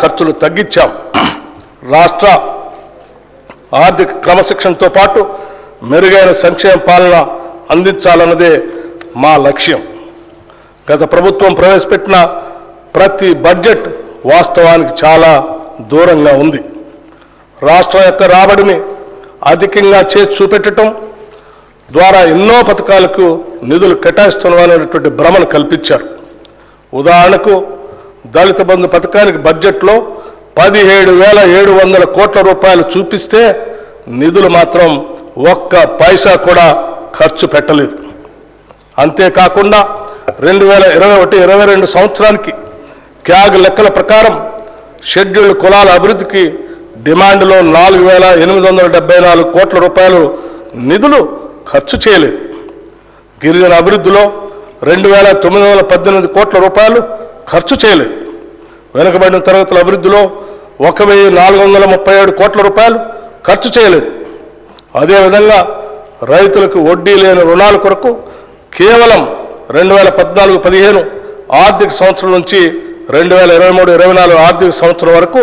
ఖర్చులు తగ్గించాం. రాష్ట్ర ఆర్థిక క్రమశిక్షణతో పాటు మెరుగైన సంక్షేమ పాలన అందించాలన్నదే మా లక్ష్యం. గత ప్రభుత్వం ప్రవేశపెట్టిన ప్రతి బడ్జెట్ వాస్తవానికి చాలా దూరంగా ఉంది. రాష్ట్రం యొక్క రాబడిని అధికంగా చేసి చూపెట్టడం ద్వారా ఎన్నో పథకాలకు నిధులు కేటాయిస్తున్నామనేటువంటి భ్రమను కల్పించారు. ఉదాహరణకు దళిత బంధు పథకానికి బడ్జెట్లో పదిహేడు వేల ఏడు వందల కోట్ల రూపాయలు చూపిస్తే నిధులు మాత్రం ఒక్క పైసా కూడా ఖర్చు పెట్టలేదు. అంతేకాకుండా రెండు వేల ఇరవై ఒకటి ఇరవై రెండు సంవత్సరానికి క్యాగ్ లెక్కల ప్రకారం షెడ్యూల్డ్ కులాల అభివృద్ధికి డిమాండ్లో నాలుగు వేల ఎనిమిది వందల డెబ్బై నాలుగు కోట్ల రూపాయలు నిధులు ఖర్చు చేయలేదు. గిరిజన అభివృద్ధిలో రెండు వేల తొమ్మిది వందల పద్దెనిమిది కోట్ల రూపాయలు ఖర్చు చేయలేదు. వెనుకబడిన తరగతుల అభివృద్ధిలో ఒక వెయ్యి నాలుగు వందల ముప్పై ఏడు కోట్ల రూపాయలు ఖర్చు చేయలేదు. అదేవిధంగా రైతులకు వడ్డీ లేని రుణాల కొరకు కేవలం రెండు వేల పద్నాలుగు పదిహేను ఆర్థిక సంవత్సరం నుంచి రెండు వేల ఇరవై మూడు ఇరవై నాలుగు ఆర్థిక సంవత్సరం వరకు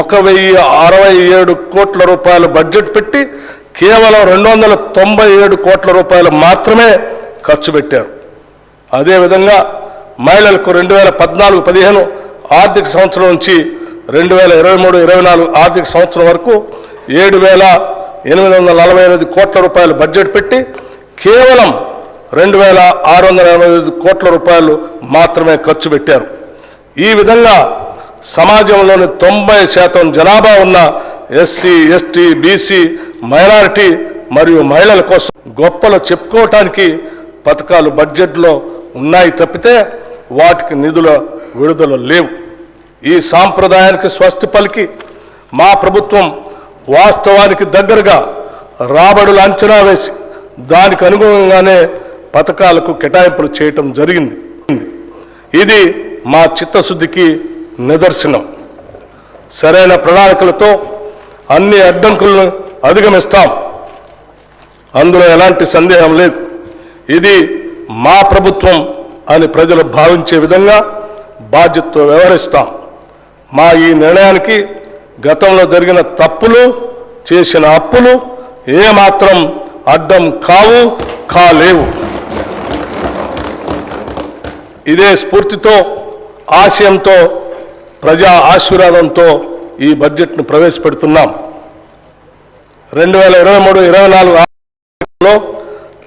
ఒక వెయ్యి అరవై ఏడు కోట్ల రూపాయలు బడ్జెట్ పెట్టి కేవలం రెండు వందల తొంభై ఏడు కోట్ల రూపాయలు మాత్రమే ఖర్చు పెట్టారు. అదేవిధంగా మహిళలకు రెండు వేల పద్నాలుగు పదిహేను ఆర్థిక సంవత్సరం నుంచి రెండు వేల ఇరవై మూడు ఇరవై నాలుగు ఆర్థిక సంవత్సరం వరకు ఏడు వేల ఎనిమిది వందల నలభై ఎనిమిది కోట్ల రూపాయలు బడ్జెట్ పెట్టి కేవలం రెండు వేల ఆరు వందల ఎనభై ఐదు కోట్ల రూపాయలు మాత్రమే ఖర్చు పెట్టారు. ఈ విధంగా సమాజంలోని తొంభై శాతం జనాభా ఉన్న ఎస్సీ ఎస్టీ బీసీ మైనారిటీ మరియు మహిళల కోసం గొప్పలు చెప్పుకోవటానికి పథకాలు బడ్జెట్లో ఉన్నాయి తప్పితే వాటికి నిధుల విడుదల లేవు. ఈ సాంప్రదాయానికి స్వస్తి పలికి మా ప్రభుత్వం వాస్తవానికి దగ్గరగా రాబడులు అంచనా వేసి దానికి అనుగుణంగానే పథకాలకు కేటాయింపులు చేయటం జరిగింది. ఇది మా చిత్తశుద్ధికి నిదర్శనం. సరైన ప్రణాళికలతో అన్ని అడ్డంకులను అధిగమిస్తాం. అందులో ఎలాంటి సందేహం లేదు. ఇది మా ప్రభుత్వం అని ప్రజలు భావించే విధంగా బాధ్యతతో వ్యవహరిస్తాం. మా ఈ నిర్ణయానికి గతంలో జరిగిన తప్పులు చేసిన అప్పులు ఏమాత్రం అడ్డం కావు కాలేవు. ఇదే స్ఫూర్తితో ఆశయంతో ప్రజా ఆశీర్వాదంతో ఈ బడ్జెట్ను ప్రవేశపెడుతున్నాం. రెండు వేల ఇరవై మూడు ఇరవై నాలుగు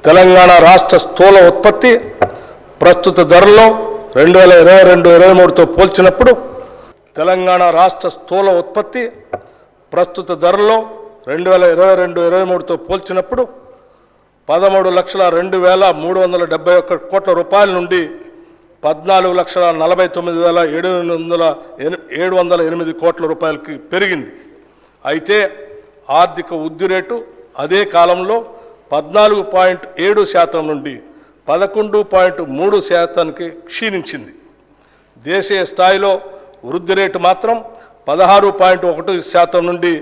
తెలంగాణ రాష్ట్ర స్థూల ఉత్పత్తి ప్రస్తుత ధరల్లో రెండు వేల ఇరవై రెండు ఇరవై మూడుతో పోల్చినప్పుడు తెలంగాణ రాష్ట్ర స్థూల ఉత్పత్తి ప్రస్తుత ధరల్లో రెండు వేల ఇరవై రెండు ఇరవై మూడుతో పోల్చినప్పుడు పదమూడు లక్షల రెండు వేల మూడు వందల డెబ్బై ఒక్క కోట్ల రూపాయల నుండి పద్నాలుగు లక్షల నలభై తొమ్మిది వేల ఏడు వందల ఏడు వందల ఎనిమిది కోట్ల రూపాయలకి పెరిగింది. అయితే ఆర్థిక వృద్ధి రేటు అదే కాలంలో పద్నాలుగు పాయింట్ ఏడు శాతం నుండి పదకొండు పాయింట్ మూడు శాతానికి క్షీణించింది. దేశీయ స్థాయిలో వృద్ధి రేటు మాత్రం పదహారు పాయింట్ ఒకటి శాతం నుండి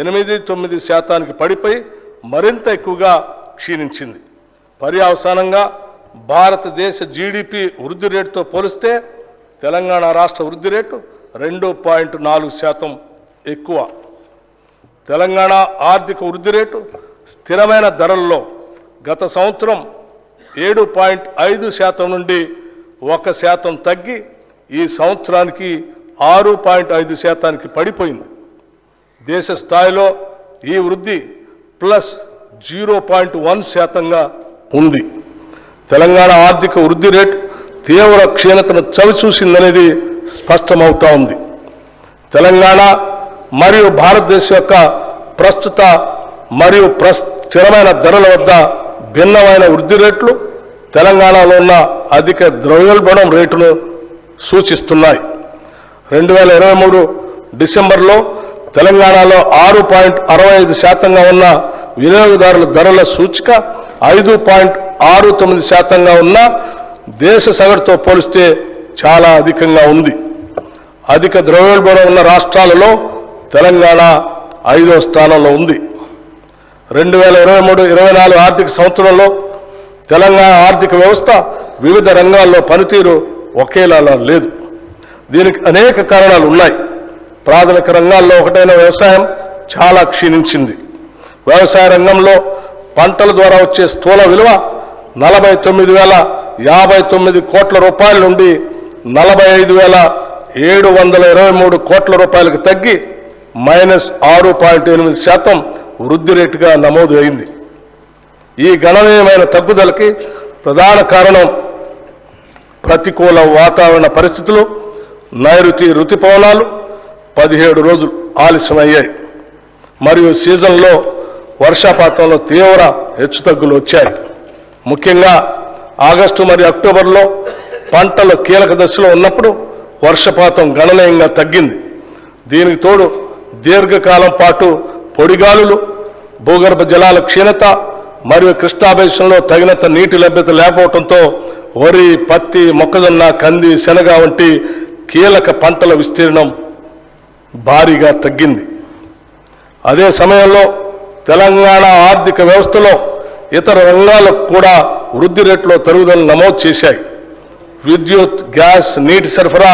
ఎనిమిది తొమ్మిది శాతానికి పడిపోయి మరింత ఎక్కువగా క్షీణించింది. పర్యావసానంగా భారతదేశ జీడిపి వృద్ధి రేటుతో పోలిస్తే తెలంగాణ రాష్ట్ర వృద్ధి రేటు రెండు పాయింట్ నాలుగు శాతం ఎక్కువ. తెలంగాణ ఆర్థిక వృద్ధి రేటు స్థిరమైన ధరల్లో గత సంవత్సరం ఏడు పాయింట్ ఐదు శాతం నుండి ఒక శాతం తగ్గి ఈ సంవత్సరానికి ఆరు పాయింట్ ఐదు శాతానికి పడిపోయింది. దేశ స్థాయిలో ఈ వృద్ధి ప్లస్ జీరో పాయింట్ వన్ శాతంగా ఉంది. తెలంగాణ ఆర్థిక వృద్ధి రేటు తీవ్ర క్షీణతను చవిచూసిందనేది స్పష్టమవుతా ఉంది. తెలంగాణ మరియు భారతదేశం యొక్క ప్రస్తుత మరియు ప్ర స్థిరమైన ధరల వద్ద భిన్నమైన వృద్ధి రేట్లు తెలంగాణలో ఉన్న అధిక ద్రవ్యోల్బణం రేటును సూచిస్తున్నాయి. రెండు వేల ఇరవై మూడు డిసెంబర్లో తెలంగాణలో ఆరు పాయింట్ అరవై ఐదు శాతంగా ఉన్న వినియోగదారుల ధరల సూచిక ఐదు పాయింట్ ఆరు తొమ్మిది శాతంగా ఉన్న దేశ సగటుతో పోలిస్తే చాలా అధికంగా ఉంది. అధిక ద్రవ్యోల్బణం ఉన్న రాష్ట్రాలలో తెలంగాణ ఐదో స్థానంలో ఉంది. రెండు వేల ఇరవై మూడు ఇరవై నాలుగు ఆర్థిక సంవత్సరంలో తెలంగాణ ఆర్థిక వ్యవస్థ వివిధ రంగాల్లో పనితీరు ఒకేలా లేదు. దీనికి అనేక కారణాలు ఉన్నాయి. ప్రాథమిక రంగాల్లో ఒకటైన వ్యవసాయం చాలా క్షీణించింది. వ్యవసాయ రంగంలో పంటల ద్వారా వచ్చే స్థూల విలువ నలభై తొమ్మిది వేల యాభై తొమ్మిది కోట్ల రూపాయల నుండి నలభై ఐదు వేల ఏడు వందల ఇరవై మూడు కోట్ల రూపాయలకు తగ్గి మైనస్ ఆరు పాయింట్ ఎనిమిది శాతం వృద్ధి రేటుగా నమోదు అయింది. ఈ గణనీయమైన తగ్గుదలకి ప్రధాన కారణం ప్రతికూల వాతావరణ పరిస్థితులు నైరుతి రుతుపవనాలు పదిహేడు రోజులు ఆలస్యమయ్యాయి. మరియు సీజన్లో వర్షపాతంలో తీవ్ర హెచ్చుతగ్గులు వచ్చాయి. ముఖ్యంగా ఆగస్టు మరియు అక్టోబర్లో పంటలు కీలక దశలో ఉన్నప్పుడు వర్షపాతం గణనీయంగా తగ్గింది. దీనికి తోడు దీర్ఘకాలం పాటు పొడిగాలులు భూగర్భ జలాల క్షీణత మరియు కృష్ణా తగినంత నీటి లభ్యత లేకపోవడంతో వరి పత్తి మొక్కజొన్న కంది శనగ వంటి కీలక పంటల విస్తీర్ణం భారీగా తగ్గింది. అదే సమయంలో తెలంగాణ ఆర్థిక వ్యవస్థలో ఇతర రంగాలకు కూడా వృద్ధి రేట్లో తరుగుదల నమోదు చేశాయి. విద్యుత్ గ్యాస్ నీటి సరఫరా